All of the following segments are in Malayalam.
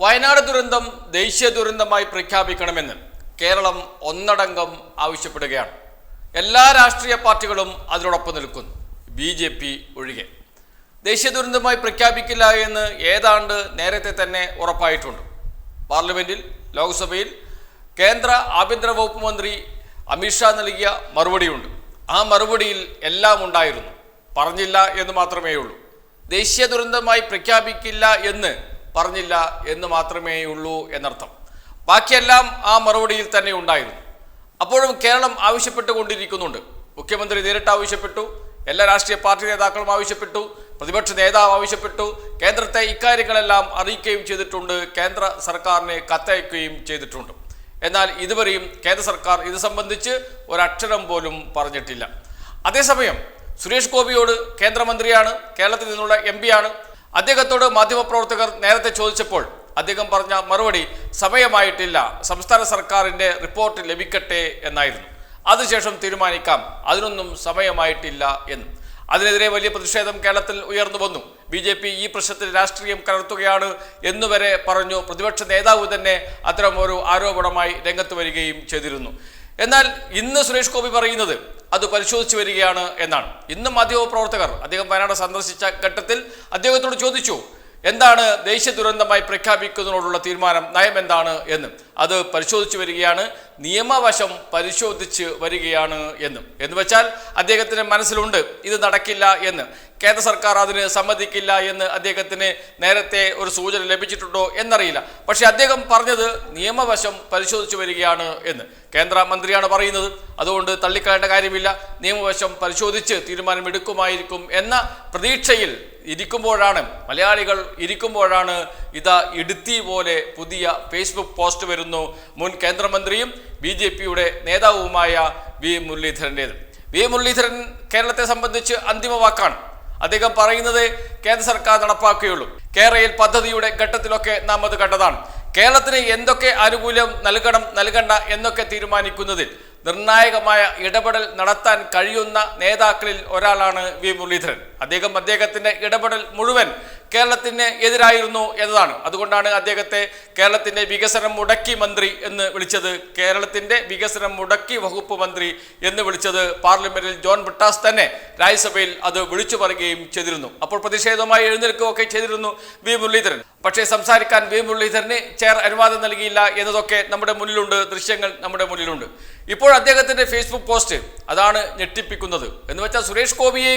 വയനാട് ദുരന്തം ദേശീയ ദുരന്തമായി പ്രഖ്യാപിക്കണമെന്ന് കേരളം ഒന്നടങ്കം ആവശ്യപ്പെടുകയാണ്. എല്ലാ രാഷ്ട്രീയ പാർട്ടികളും അതിനോടൊപ്പം നിൽക്കുന്നു. ബി ജെ പി ഒഴികെ. ദേശീയ ദുരന്തമായി പ്രഖ്യാപിക്കില്ല എന്ന് ഏതാണ്ട് നേരത്തെ തന്നെ ഉറപ്പായിട്ടുണ്ട്. പാർലമെന്റിൽ ലോക്സഭയിൽ കേന്ദ്ര ആഭ്യന്തര വകുപ്പ് മന്ത്രി അമിത്ഷാ നൽകിയ മറുപടിയുണ്ട്. ആ മറുപടിയിൽ എല്ലാം ഉണ്ടായിരുന്നു. പറഞ്ഞില്ല എന്ന് മാത്രമേ ഉള്ളൂ ദേശീയ ദുരന്തമായി പ്രഖ്യാപിക്കില്ല എന്ന് പറഞ്ഞില്ല എന്ന് മാത്രമേ ഉള്ളൂ എന്നർത്ഥം. ബാക്കിയെല്ലാം ആ മറുപടിയിൽ തന്നെ ഉണ്ടായിരുന്നു. അപ്പോഴും കേരളം ആവശ്യപ്പെട്ടുകൊണ്ടിരിക്കുന്നുണ്ട്. മുഖ്യമന്ത്രി നേരിട്ട് ആവശ്യപ്പെട്ടു എല്ലാ രാഷ്ട്രീയ പാർട്ടി നേതാക്കളും ആവശ്യപ്പെട്ടു പ്രതിപക്ഷ നേതാവ് ആവശ്യപ്പെട്ടു കേന്ദ്രത്തെ ഇക്കാര്യങ്ങളെല്ലാം അറിയിക്കുകയും ചെയ്തിട്ടുണ്ട് കേന്ദ്ര സർക്കാരിനെ കത്തയക്കുകയും ചെയ്തിട്ടുണ്ട്. എന്നാൽ ഇതുവരെയും കേന്ദ്ര സർക്കാർ ഇത് സംബന്ധിച്ച് ഒരക്ഷരം പോലും പറഞ്ഞിട്ടില്ല. അതേസമയം സുരേഷ് ഗോപിയോട് കേന്ദ്രമന്ത്രിയാണ് കേരളത്തിൽ നിന്നുള്ള എം ആണ്. അദ്ദേഹത്തോട് മാധ്യമപ്രവർത്തകർ നേരത്തെ ചോദിച്ചപ്പോൾ അദ്ദേഹം പറഞ്ഞ മറുപടി സമയമായിട്ടില്ല സംസ്ഥാന സർക്കാരിന്റെ റിപ്പോർട്ട് ലഭിക്കട്ടെ എന്നായിരുന്നു. അതിനുശേഷം തീരുമാനിക്കാം അതിനൊന്നും സമയമായിട്ടില്ല എന്ന്. അതിനെതിരെ വലിയ പ്രതിഷേധം കേരളത്തിൽ ഉയർന്നു വന്നു. ബി ജെ പി ഈ പ്രശ്നത്തിൽ രാഷ്ട്രീയം കലർത്തുകയാണ് എന്നുവരെ പറഞ്ഞു. പ്രതിപക്ഷ നേതാവ് തന്നെ അത്തരം ഒരു ആരോപണമായി രംഗത്ത് വരികയും ചെയ്തിരുന്നു. എന്നാൽ ഇന്ന് സുരേഷ് ഗോപി പറയുന്നത് അത് പരിശോധിച്ചു വരികയാണ് എന്നാണ്. ഇന്ന് മാധ്യമപ്രവർത്തകർ അദ്ദേഹം വയനാട് സന്ദർശിച്ച ഘട്ടത്തിൽ അദ്ദേഹത്തോട് ചോദിച്ചു എന്താണ് ദേശീയ ദുരന്തമായി പ്രഖ്യാപിക്കുന്നതിനോടുള്ള തീരുമാനം നയം എന്താണ്? എന്ന്. അത് പരിശോധിച്ചു വരികയാണ്. നിയമവശം പരിശോധിച്ച് വരികയാണ് എന്ന്. എന്ന് വെച്ചാൽ അദ്ദേഹത്തിന് മനസ്സിലുണ്ട് ഇത് നടക്കില്ല എന്ന്. കേന്ദ്ര സർക്കാർ അതിന് സമ്മതിക്കില്ല എന്ന് അദ്ദേഹത്തിന് നേരത്തെ ഒരു സൂചന ലഭിച്ചിട്ടുണ്ടോ എന്നറിയില്ല. പക്ഷേ അദ്ദേഹം പറഞ്ഞത് നിയമവശം പരിശോധിച്ചു വരികയാണ് എന്ന്. കേന്ദ്ര മന്ത്രിയാണ് പറയുന്നത്. അതുകൊണ്ട് തള്ളിക്കളയേണ്ട കാര്യമില്ല. നിയമവശം പരിശോധിച്ച് തീരുമാനമെടുക്കുമായിരിക്കും എന്ന പ്രതീക്ഷയിൽ ഇരിക്കുമ്പോഴാണ് മലയാളികൾ ഇരിക്കുമ്പോഴാണ് ഇതാ ഇടുത്തി പോലെ പുതിയ ഫേസ്ബുക്ക് പോസ്റ്റ് വരുന്നു. മുൻ കേന്ദ്രമന്ത്രിയും ബി ജെ പിയുടെ നേതാവുമായ വി മുരളീധരന്റേത് വി മുരളീധരൻ കേരളത്തെ സംബന്ധിച്ച് അന്തിമ വാക്കാണ്. അദ്ദേഹം പറയുന്നത് കേന്ദ്ര സർക്കാർ നടപ്പാക്കുകയുള്ളൂ. കേരളയിൽ പദ്ധതിയുടെ ഘട്ടത്തിലൊക്കെ നാം അത് കണ്ടതാണ്. കേരളത്തിന് എന്തൊക്കെ ആനുകൂല്യം നൽകണം നൽകണ്ട എന്നൊക്കെ തീരുമാനിക്കുന്നതിൽ നിർണായകമായ ഇടപെടൽ നടത്താൻ കഴിയുന്ന നേതാക്കളിൽ ഒരാളാണ് വി മുരളീധരൻ. അദ്ദേഹം അദ്ദേഹത്തിന്റെ ഇടപെടൽ മുഴുവൻ കേരളത്തിന് എതിരായിരുന്നു എന്നതാണ്. അതുകൊണ്ടാണ് അദ്ദേഹത്തെ കേരളത്തിന്റെ വികസനം മുടക്കി മന്ത്രി എന്ന് വിളിച്ചത് കേരളത്തിന്റെ വികസനം മുടക്കി വകുപ്പ് മന്ത്രി എന്ന് വിളിച്ചത് പാർലമെന്റിൽ ജോൺ ബ്രിട്ടാസ് തന്നെ രാജ്യസഭയിൽ അത് വിളിച്ചു പറയുകയും ചെയ്തിരുന്നു. അപ്പോൾ പ്രതിഷേധവുമായി എഴുന്നേൽക്കുകയൊക്കെ ചെയ്തിരുന്നു വി മുരളീധരൻ. പക്ഷേ സംസാരിക്കാൻ വി മുരളീധരന് ചെയർ അനുവാദം നൽകിയില്ല എന്നതൊക്കെ നമ്മുടെ മുന്നിലുണ്ട് ദൃശ്യങ്ങൾ നമ്മുടെ മുന്നിലുണ്ട്. ഇപ്പോൾ അദ്ദേഹത്തിന്റെ ഫേസ്ബുക്ക് പോസ്റ്റ് അതാണ് ഞെട്ടിപ്പിക്കുന്നത്. എന്ന് വെച്ചാൽ സുരേഷ് ഗോപിയെ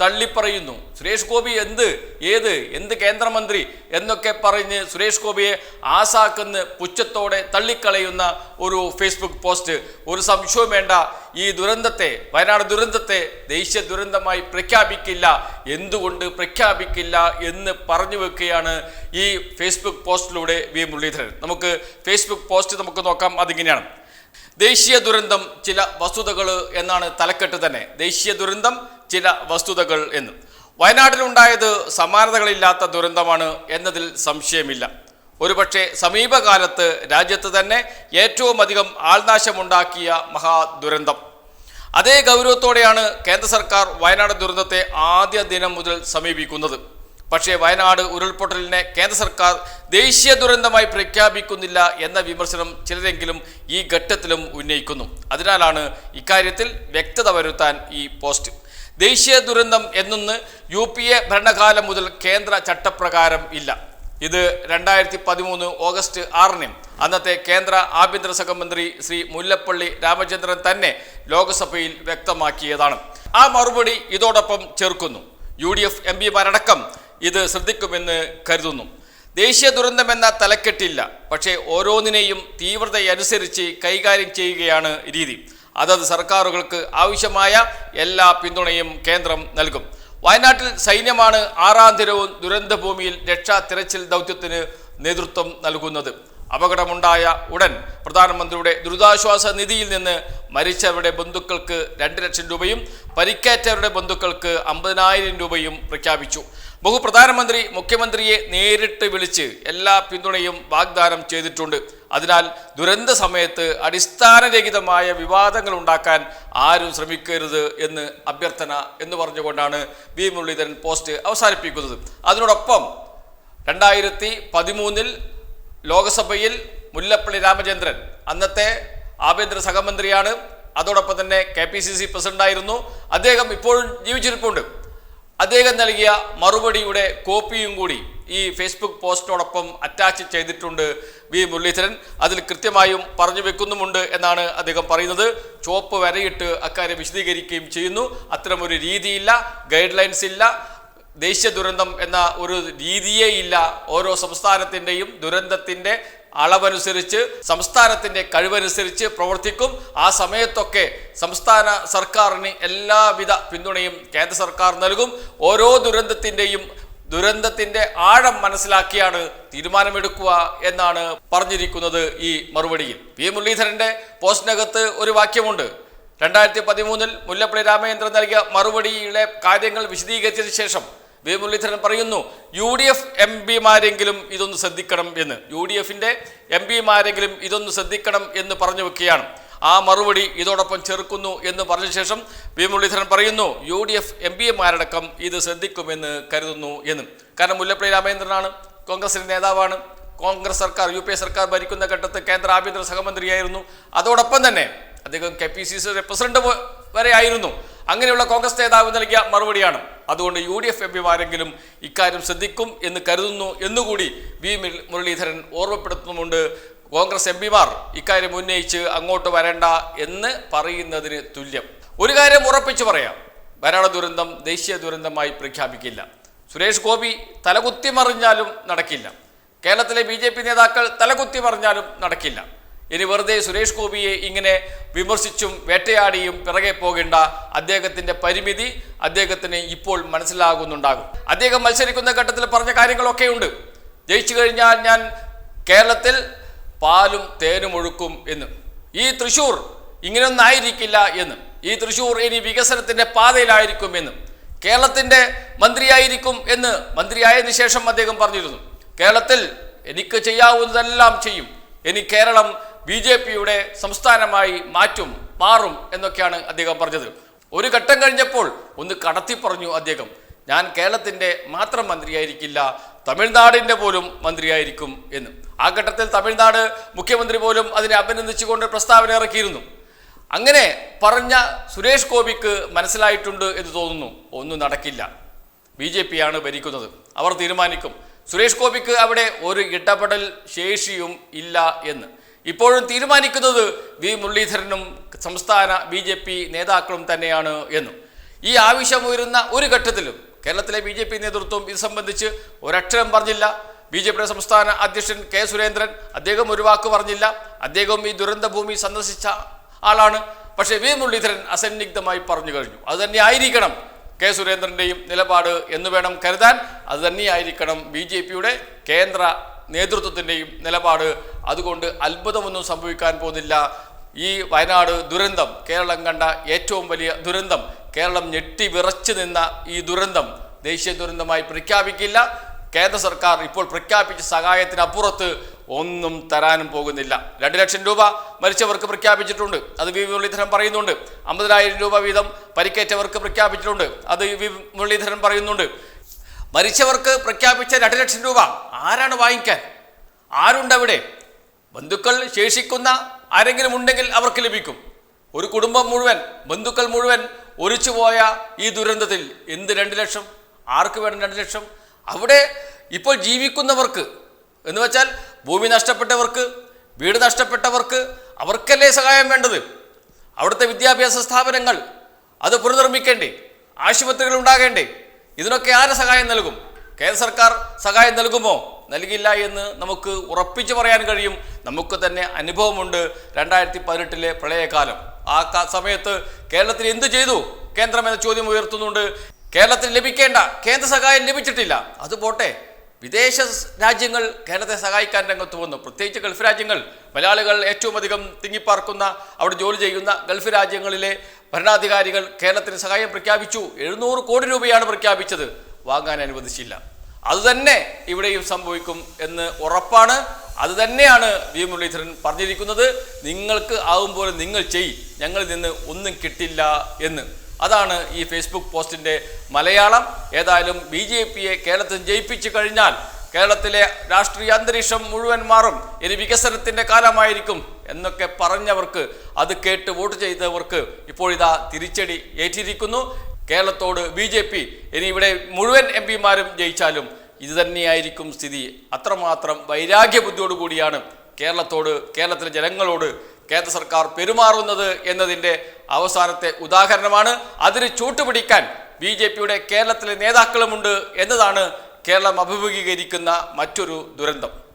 തള്ളിപ്പറയുന്നു. സുരേഷ് ഗോപി എന്ത് ഏത് എന്ത് കേന്ദ്രമന്ത്രി എന്നൊക്കെ പറഞ്ഞ് സുരേഷ് ഗോപിയെ ആസാക്കുന്ന പുച്ഛത്തോടെ തള്ളിക്കളയുന്ന ഒരു ഫേസ്ബുക്ക് പോസ്റ്റ് ഒരു സംശയവും വേണ്ട ഈ ദുരന്തത്തെ വയനാട് ദുരന്തത്തെ ദേശീയ ദുരന്തമായി പ്രഖ്യാപിക്കില്ല. എന്തുകൊണ്ട് പ്രഖ്യാപിക്കില്ല എന്ന് പറഞ്ഞു വെക്കുകയാണ് ഈ ഫേസ്ബുക്ക് പോസ്റ്റിലൂടെ വി. മുരളീധരൻ. നമുക്ക് ഫേസ്ബുക്ക് പോസ്റ്റ് നമുക്ക് നോക്കാം അതിങ്ങനെയാണ്. ദേശീയ ദുരന്തം ചില വസ്തുതകൾ എന്നാണ് തലക്കെട്ട് തന്നെ. ദേശീയ ദുരന്തം ചില വസ്തുതകൾ എന്ന്. വയനാട്ടിലുണ്ടായത് സമാനതകളില്ലാത്ത ദുരന്തമാണ് എന്നതിൽ സംശയമില്ല. ഒരുപക്ഷെ സമീപകാലത്ത് രാജ്യത്ത് തന്നെ ഏറ്റവും അധികം ആൾനാശമുണ്ടാക്കിയ മഹാദുരന്തം. അതേ ഗൗരവത്തോടെയാണ് കേന്ദ്ര സർക്കാർ വയനാട് ദുരന്തത്തെ ആദ്യ ദിനം മുതൽ സമീപിക്കുന്നത്. പക്ഷേ വയനാട് ഉരുൾപൊട്ടലിനെ കേന്ദ്ര സർക്കാർ ദേശീയ ദുരന്തമായി പ്രഖ്യാപിക്കുന്നില്ല എന്ന വിമർശനം ചിലരെങ്കിലും ഈ ഘട്ടത്തിലും ഉന്നയിക്കുന്നു. അതിനാലാണ് ഇക്കാര്യത്തിൽ വ്യക്തത വരുത്താൻ ഈ പോസ്റ്റ്. ദേശീയ ദുരന്തം എന്നൊന്ന് യു പി എ ഭരണകാലം മുതൽ കേന്ദ്ര ചട്ടപ്രകാരം ഇല്ല. ഇത് രണ്ടായിരത്തി പതിമൂന്ന് ഓഗസ്റ്റ് ആറിന് അന്നത്തെ കേന്ദ്ര ആഭ്യന്തര സഹമന്ത്രി ശ്രീ മുല്ലപ്പള്ളി രാമചന്ദ്രൻ തന്നെ ലോക്സഭയിൽ വ്യക്തമാക്കിയതാണ്. ആ മറുപടി ഇതോടൊപ്പം ചേർക്കുന്നു. യു ഡി എഫ് എം പിമാരടക്കം ഇത് ശ്രദ്ധിക്കുമെന്ന് കരുതുന്നു. ദേശീയ ദുരന്തമെന്ന തലക്കെട്ടില്ല. പക്ഷേ ഓരോന്നിനെയും തീവ്രതയനുസരിച്ച് കൈകാര്യം ചെയ്യുകയാണ് രീതി. അതത് സർക്കാരുകൾക്ക് ആവശ്യമായ എല്ലാ പിന്തുണയും കേന്ദ്രം നൽകും. വയനാട്ടിൽ സൈന്യമാണ് ആറാം ദിനവും ദുരന്തഭൂമിയിൽ രക്ഷാ തിരച്ചിൽ ദൗത്യത്തിന് നേതൃത്വം നൽകുന്നത്. അപകടമുണ്ടായ ഉടൻ പ്രധാനമന്ത്രിയുടെ ദുരിതാശ്വാസ നിധിയിൽ നിന്ന് മരിച്ചവരുടെ ബന്ധുക്കൾക്ക് രണ്ട് ലക്ഷം രൂപയും പരിക്കേറ്റവരുടെ ബന്ധുക്കൾക്ക് അമ്പതിനായിരം രൂപയും പ്രഖ്യാപിച്ചു. ബഹു പ്രധാനമന്ത്രി മുഖ്യമന്ത്രിയെ നേരിട്ട് വിളിച്ച് എല്ലാ പിന്തുണയും വാഗ്ദാനം ചെയ്തിട്ടുണ്ട്. അതിനാൽ ദുരന്ത സമയത്ത് അടിസ്ഥാനരഹിതമായ വിവാദങ്ങൾ ഉണ്ടാക്കാൻ ആരും ശ്രമിക്കരുത് എന്ന് അഭ്യർത്ഥന എന്ന് പറഞ്ഞുകൊണ്ടാണ് വി മുരളീധരൻ പോസ്റ്റ് അവസാനിപ്പിക്കുന്നത്. അതിനോടൊപ്പം രണ്ടായിരത്തി പതിമൂന്നിൽ ലോക്സഭയിൽ മുല്ലപ്പള്ളി രാമചന്ദ്രൻ അന്നത്തെ ആഭ്യന്തര സഹമന്ത്രിയാണ്. അതോടൊപ്പം തന്നെ കെ പി സി സി പ്രസിഡന്റായിരുന്നു. അദ്ദേഹം ഇപ്പോഴും ജീവിച്ചിരിപ്പുണ്ട്. അദ്ദേഹം നൽകിയ മറുപടിയുടെ കോപ്പിയും കൂടി ഈ ഫേസ്ബുക്ക് പോസ്റ്റിനോടൊപ്പം അറ്റാച്ച് ചെയ്തിട്ടുണ്ട് വി മുരളീധരൻ. അതിൽ കൃത്യമായും പറഞ്ഞു വെക്കുന്നുമുണ്ട് എന്നാണ് അദ്ദേഹം പറയുന്നത്. ചുവപ്പ് വരയിട്ട് അക്കാര്യം വിശദീകരിക്കുകയും ചെയ്യുന്നു. അത്തരമൊരു രീതിയില്ല ഗൈഡ് ലൈൻസ് ഇല്ല. ദേശീയ ദുരന്തം എന്ന ഒരു രീതിയേ ഇല്ല. ഓരോ സംസ്ഥാനത്തിന്റെയും ദുരന്തത്തിന്റെ അളവനുസരിച്ച് സംസ്ഥാനത്തിന്റെ കഴിവനുസരിച്ച് പ്രവർത്തിക്കും. ആ സമയത്തൊക്കെ സംസ്ഥാന സർക്കാരിന് എല്ലാവിധ പിന്തുണയും കേന്ദ്ര സർക്കാർ നൽകും. ഓരോ ദുരന്തത്തിന്റെയും ദുരന്തത്തിന്റെ ആഴം മനസ്സിലാക്കിയാണ് തീരുമാനമെടുക്കുക എന്നാണ് പറഞ്ഞിരിക്കുന്നത് ഈ മറുപടിയിൽ. പി. മുരളീധരന്റെ പോസ്റ്റിനകത്ത് ഒരു വാക്യമുണ്ട്. രണ്ടായിരത്തി പതിമൂന്നിൽ മുല്ലപ്പള്ളി രാമചന്ദ്രൻ നൽകിയ മറുപടിയിലെ കാര്യങ്ങൾ വിശദീകരിച്ചതിന് ശേഷം വി മുരളീധരൻ പറയുന്നു യു ഡി എഫ് എം പിമാരെങ്കിലും ഇതൊന്ന് ശ്രദ്ധിക്കണം എന്ന്. യു ഡി എഫിന്റെ എം പിമാരെങ്കിലും ഇതൊന്ന് ശ്രദ്ധിക്കണം എന്ന് പറഞ്ഞു വെക്കുകയാണ്. ആ മറുപടി ഇതോടൊപ്പം ചെറുക്കുന്നു എന്ന് പറഞ്ഞ ശേഷം വി മുരളീധരൻ പറയുന്നു U D F M P എമാരടക്കം ഇത് ശ്രദ്ധിക്കുമെന്ന് കരുതുന്നു എന്ന്. കാരണം മുല്ലപ്പള്ളി രാമചന്ദ്രനാണ് കോൺഗ്രസിന്റെ നേതാവാണ്. കോൺഗ്രസ് സർക്കാർ യു പി എ സർക്കാർ ഭരിക്കുന്ന ഘട്ടത്ത് കേന്ദ്ര ആഭ്യന്തര സഹമന്ത്രിയായിരുന്നു. അതോടൊപ്പം തന്നെ അദ്ദേഹം കെ പി സി പ്രസിഡന്റ് വരെ ആയിരുന്നു. അങ്ങനെയുള്ള കോൺഗ്രസ് നേതാവ് നൽകിയ മറുപടിയാണ്. അതുകൊണ്ട് യു ഡി എഫ് എം പിമാരെങ്കിലും ഇക്കാര്യം ശ്രദ്ധിക്കും എന്ന് കരുതുന്നു എന്നുകൂടി വി മുര- മുരളീധരൻ ഓർമ്മപ്പെടുത്തുന്നുമുണ്ട്. കോൺഗ്രസ് എം പിമാർ ഇക്കാര്യം ഉന്നയിച്ച് അങ്ങോട്ട് വരേണ്ട എന്ന് പറയുന്നതിന് തുല്യം. ഒരു കാര്യം ഉറപ്പിച്ചു പറയാം. വരാള ദുരന്തം ദേശീയ ദുരന്തമായി പ്രഖ്യാപിക്കില്ല. സുരേഷ് ഗോപി തലകുത്തി മറിഞ്ഞാലും നടക്കില്ല. കേരളത്തിലെ ബി ജെ പി നേതാക്കൾ തലകുത്തി മറിഞ്ഞാലും നടക്കില്ല. ഇനി വെറുതെ സുരേഷ് ഗോപിയെ ഇങ്ങനെ വിമർശിച്ചും വേട്ടയാടിയും പിറകെ പോകേണ്ട അദ്ദേഹത്തിന്റെ പരിമിതി അദ്ദേഹത്തിന് ഇപ്പോൾ മനസ്സിലാകുന്നുണ്ടാകും. അദ്ദേഹം മത്സരിക്കുന്ന ഘട്ടത്തിൽ പറഞ്ഞ കാര്യങ്ങളൊക്കെയുണ്ട്. ജയിച്ചു കഴിഞ്ഞാൽ ഞാൻ കേരളത്തിൽ പാലും തേനും ഒഴുക്കും എന്ന്. ഈ തൃശൂർ ഇങ്ങനെയൊന്നായിരിക്കില്ല എന്ന്. ഈ തൃശൂർ ഇനി വികസനത്തിന്റെ പാതയിലായിരിക്കും എന്ന്. കേരളത്തിന്റെ മന്ത്രിയായിരിക്കും എന്ന് മന്ത്രിയായതിനു ശേഷം അദ്ദേഹം പറഞ്ഞിരുന്നു. കേരളത്തിൽ എനിക്ക് ചെയ്യാവുന്നതെല്ലാം ചെയ്യും. ഇനി കേരളം ബി ജെ പിയുടെ സംസ്ഥാനമായി മാറ്റും മാറും എന്നൊക്കെയാണ് അദ്ദേഹം പറഞ്ഞത്. ഒരു ഘട്ടം കഴിഞ്ഞപ്പോൾ ഒന്ന് കടത്തി പറഞ്ഞു അദ്ദേഹം. ഞാൻ കേരളത്തിന്റെ മാത്രം മന്ത്രിയായിരിക്കില്ല തമിഴ്നാടിന്റെ പോലും മന്ത്രിയായിരിക്കും എന്ന്. ആ ഘട്ടത്തിൽ തമിഴ്നാട് മുഖ്യമന്ത്രി പോലും അതിനെ അഭിനന്ദിച്ചുകൊണ്ട് പ്രസ്താവന ഇറക്കിയിരുന്നു. അങ്ങനെ പറഞ്ഞ സുരേഷ് ഗോപിക്ക് മനസ്സിലായിട്ടുണ്ട് എന്ന് തോന്നുന്നു. ഒന്നും നടക്കില്ല. ബി ജെ പി ആണ് ഭരിക്കുന്നത്. അവർ തീരുമാനിക്കും. സുരേഷ് ഗോപിക്ക് അവിടെ ഒരു ഇടപെടൽ ശേഷിയും ഇല്ല എന്ന്. ഇപ്പോഴും തീരുമാനിക്കുന്നത് വി മുരളീധരനും സംസ്ഥാന ബി നേതാക്കളും തന്നെയാണ് എന്നും. ഈ ആവശ്യം ഉയരുന്ന ഒരു ഘട്ടത്തിലും കേരളത്തിലെ ബി ജെ പി നേതൃത്വം ഇത് സംബന്ധിച്ച് ഒരക്ഷരം പറഞ്ഞില്ല. ബി ജെ പിയുടെ സംസ്ഥാന അധ്യക്ഷൻ കെ സുരേന്ദ്രൻ അദ്ദേഹം ഒരു വാക്ക് പറഞ്ഞില്ല. അദ്ദേഹം ഈ ദുരന്തഭൂമി സന്ദർശിച്ച ആളാണ്. പക്ഷേ വി മുരളീധരൻ അസന്നിഗ്ധമായി പറഞ്ഞു കഴിഞ്ഞു. അത് തന്നെ ആയിരിക്കണം കെ സുരേന്ദ്രന്റെയും നിലപാട് എന്ന് വേണം കരുതാൻ. അത് തന്നെയായിരിക്കണം ബി ജെ പിയുടെ കേന്ദ്ര നേതൃത്വത്തിന്റെയും നിലപാട്. അതുകൊണ്ട് അത്ഭുതമൊന്നും സംഭവിക്കാൻ പോകുന്നില്ല. ഈ വയനാട് ദുരന്തം കേരളം കണ്ട ഏറ്റവും വലിയ ദുരന്തം കേരളം ഞെട്ടി വിറച്ചു നിന്ന ഈ ദുരന്തം ദേശീയ ദുരന്തമായി പ്രഖ്യാപിക്കില്ല. കേന്ദ്ര സർക്കാർ ഇപ്പോൾ പ്രഖ്യാപിച്ച സഹായത്തിനപ്പുറത്ത് ഒന്നും തരാനും പോകുന്നില്ല. രണ്ട് ലക്ഷം രൂപ മരിച്ചവർക്ക് പ്രഖ്യാപിച്ചിട്ടുണ്ട്. അത് വി മുരളീധരൻ പറയുന്നുണ്ട്. അമ്പതിനായിരം രൂപ വീതം പരിക്കേറ്റവർക്ക് പ്രഖ്യാപിച്ചിട്ടുണ്ട്. അത് വി മുരളീധരൻ പറയുന്നുണ്ട്. മരിച്ചവർക്ക് പ്രഖ്യാപിച്ച രണ്ട് ലക്ഷം രൂപ ആരാണ് വാങ്ങിക്കാൻ? ആരുണ്ട് അവിടെ ബന്ധുക്കൾ ശേഷിക്കുന്ന ആരെങ്കിലും ഉണ്ടെങ്കിൽ അവർക്ക് ലഭിക്കും. ഒരു കുടുംബം മുഴുവൻ ബന്ധുക്കൾ മുഴുവൻ ഒലിച്ചുപോയ ഈ ദുരന്തത്തിൽ എന്ത് രണ്ട് ലക്ഷം? ആർക്ക് വേണം രണ്ട് ലക്ഷം? അവിടെ ഇപ്പോൾ ജീവിക്കുന്നവർക്ക് എന്ന് വെച്ചാൽ ഭൂമി നഷ്ടപ്പെട്ടവർക്ക് വീട് നഷ്ടപ്പെട്ടവർക്ക് അവർക്കല്ലേ സഹായം വേണ്ടത്? അവിടുത്തെ വിദ്യാഭ്യാസ സ്ഥാപനങ്ങൾ അത് പുനർനിർമ്മിക്കേണ്ടേ? ആശുപത്രികൾ ഉണ്ടാകേണ്ടേ? ഇതിനൊക്കെ ആരെ സഹായം നൽകും? കേന്ദ്ര സർക്കാർ സഹായം നൽകുമോ? നൽകില്ല എന്ന് നമുക്ക് ഉറപ്പിച്ചു പറയാൻ കഴിയും. നമുക്ക് തന്നെ അനുഭവമുണ്ട് രണ്ടായിരത്തി പതിനെട്ടിലെ പ്രളയകാലം. ആ സമയത്ത് കേരളത്തിൽ എന്ത് ചെയ്തു? കേന്ദ്രം എന്ന ചോദ്യം ഉയർത്തുന്നുണ്ട്. കേരളത്തിൽ ലഭിക്കേണ്ട കേന്ദ്ര സഹായം ലഭിച്ചിട്ടില്ല. അത് പോട്ടെ. വിദേശ രാജ്യങ്ങൾ കേരളത്തെ സഹായിക്കാൻ രംഗത്ത് വന്നു. പ്രത്യേകിച്ച് ഗൾഫ് രാജ്യങ്ങൾ. മലയാളികൾ ഏറ്റവും അധികം തിങ്ങിപ്പാർക്കുന്ന അവിടെ ജോലി ചെയ്യുന്ന ഗൾഫ് രാജ്യങ്ങളിലെ ഭരണാധികാരികൾ കേരളത്തിന് സഹായം പ്രഖ്യാപിച്ചു. എഴുന്നൂറ് കോടി രൂപയാണ് പ്രഖ്യാപിച്ചത്. വാങ്ങാൻ അനുവദിച്ചില്ല. അതുതന്നെ ഇവിടെയും സംഭവിക്കും എന്ന് ഉറപ്പാണ്. അത് തന്നെയാണ് വി മുരളീധരൻ പറഞ്ഞിരിക്കുന്നത്. നിങ്ങൾക്ക് ആവും പോലെ നിങ്ങൾ ചെയ്. ഞങ്ങളിൽ നിന്ന് ഒന്നും കിട്ടില്ല എന്ന്. അതാണ് ഈ ഫേസ്ബുക്ക് പോസ്റ്റിന്റെ മലയാളം. ഏതായാലും ബി ജെ പിയെ കേരളത്തിൽ ജയിപ്പിച്ചു കഴിഞ്ഞാൽ കേരളത്തിലെ രാഷ്ട്രീയ അന്തരീക്ഷം മുഴുവൻ മാറും. ഇനി വികസനത്തിന്റെ കാലമായിരിക്കും എന്നൊക്കെ പറഞ്ഞവർക്ക് അത് കേട്ട് വോട്ട് ചെയ്തവർക്ക് ഇപ്പോഴിതാ തിരിച്ചടി ഏറ്റിരിക്കുന്നു. കേരളത്തോട് ബി ജെ പി ഇനി ഇവിടെ മുഴുവൻ എം പിമാരും ജയിച്ചാലും ഇത് തന്നെയായിരിക്കും സ്ഥിതി. അത്രമാത്രം വൈരാഗ്യ ബുദ്ധിയോടുകൂടിയാണ് കേരളത്തോട് കേരളത്തിലെ ജനങ്ങളോട് കേന്ദ്ര സർക്കാർ പെരുമാറുന്നത് എന്നതിന്റെ അവസാനത്തെ ഉദാഹരണമാണ്. അതിന് ചൂട്ടുപിടിക്കാൻ ബി ജെ പിയുടെ കേരളത്തിലെ നേതാക്കളുമുണ്ട് എന്നതാണ് കേരളം അഭിമുഖീകരിക്കുന്ന മറ്റൊരു ദുരന്തം.